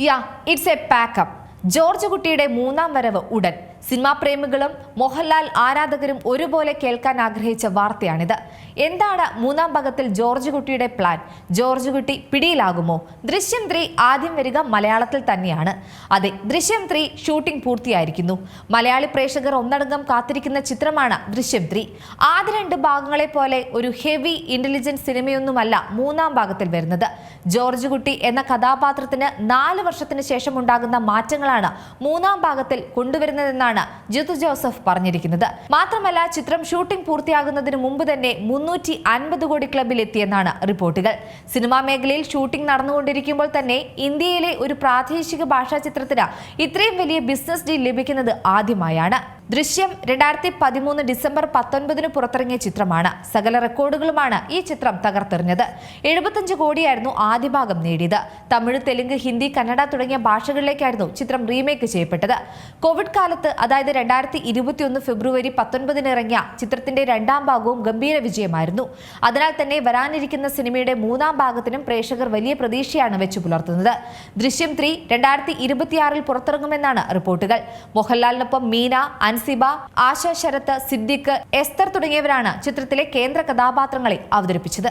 Yeah it's a packup George കുട്ടിയുടെ മൂന്നാം വരവ് ഉടൻ. സിനിമാ പ്രേമികളും മോഹൻലാൽ ആരാധകരും ഒരുപോലെ കേൾക്കാൻ ആഗ്രഹിച്ച വാർത്തയാണിത്. എന്താണ് മൂന്നാം ഭാഗത്തിൽ ജോർജ് കുട്ടിയുടെ പ്ലാൻ? ജോർജ് കുട്ടി പിടിയിലാകുമോ? ദൃശ്യം ത്രീ ആദ്യം വരിക മലയാളത്തിൽ തന്നെയാണ്. അതെ ദൃശ്യം ത്രീ ഷൂട്ടിംഗ് പൂർത്തിയായിരിക്കുന്നു. മലയാളി പ്രേക്ഷകർ ഒന്നടങ്കം കാത്തിരിക്കുന്ന ചിത്രമാണ് ദൃശ്യം ത്രീ. ആദ്യ രണ്ട് ഭാഗങ്ങളെ പോലെ ഒരു ഹെവി ഇന്റലിജൻസ് സിനിമയൊന്നുമല്ല മൂന്നാം ഭാഗത്തിൽ വരുന്നത്. ജോർജ് കുട്ടി എന്ന കഥാപാത്രത്തിന് നാല് വർഷത്തിന് ശേഷം ഉണ്ടാകുന്ന മാറ്റങ്ങളാണ് മൂന്നാം ഭാഗത്തിൽ കൊണ്ടുവരുന്നതെന്നാണ് ജിതു ജോസഫ് പറഞ്ഞിരിക്കുന്നത്. മാത്രമല്ല ചിത്രം ഷൂട്ടിംഗ് പൂർത്തിയാകുന്നതിന് മുമ്പ് തന്നെ മുന്നൂറ്റി അൻപത് കോടി ക്ലബിൽ എത്തിയെന്നാണ് റിപ്പോർട്ടുകൾ. സിനിമാ മേഖലയിൽ ഷൂട്ടിംഗ് നടന്നുകൊണ്ടിരിക്കുമ്പോൾ തന്നെ ഇന്ത്യയിലെ ഒരു പ്രാദേശിക ഭാഷാ ചിത്രത്തിന് ഇത്രയും വലിയ ബിസിനസ് ഡീൽ ലഭിക്കുന്നത് ആദ്യമായാണ്. ദൃശ്യം രണ്ടായിരത്തി പതിമൂന്ന് ഡിസംബർ പത്തൊൻപതിന് പുറത്തിറങ്ങിയ ചിത്രമാണ്. സകല റെക്കോർഡുകളുമാണ് ഈ ചിത്രം തകർത്തെറിഞ്ഞത്. എഴുപത്തഞ്ച് കോടിയായിരുന്നു ആദ്യ ഭാഗം നേടിയത്. തമിഴ് തെലുങ്ക് ഹിന്ദി കന്നഡ തുടങ്ങിയ ഭാഷകളിലേക്കായിരുന്നു ചിത്രം റീമേക്ക് ചെയ്യപ്പെട്ടത്. കോവിഡ് കാലത്ത് അതായത് രണ്ടായിരത്തി ഇരുപത്തിയൊന്ന് ഫെബ്രുവരി പത്തൊൻപതിന് ഇറങ്ങിയ ചിത്രത്തിന്റെ രണ്ടാം ഭാഗവും ഗംഭീര വിജയമായിരുന്നു. അതിനാൽ തന്നെ വരാനിരിക്കുന്ന സിനിമയുടെ മൂന്നാം ഭാഗത്തിനും പ്രേക്ഷകർ വലിയ പ്രതീക്ഷയാണ് വെച്ചു പുലർത്തുന്നത്. ദൃശ്യം ത്രീ രണ്ടായിരത്തി ഇരുപത്തിയാറിൽ പുറത്തിറങ്ങുമെന്നാണ് റിപ്പോർട്ടുകൾ. മോഹൻലാലിനൊപ്പം മീന അൻസിബ ആശ ശരത്ത് സിദ്ദിഖ് എസ്തർ തുടങ്ങിയവരാണ് ചിത്രത്തിലെ കേന്ദ്ര കഥാപാത്രങ്ങളെ അവതരിപ്പിച്ചത്.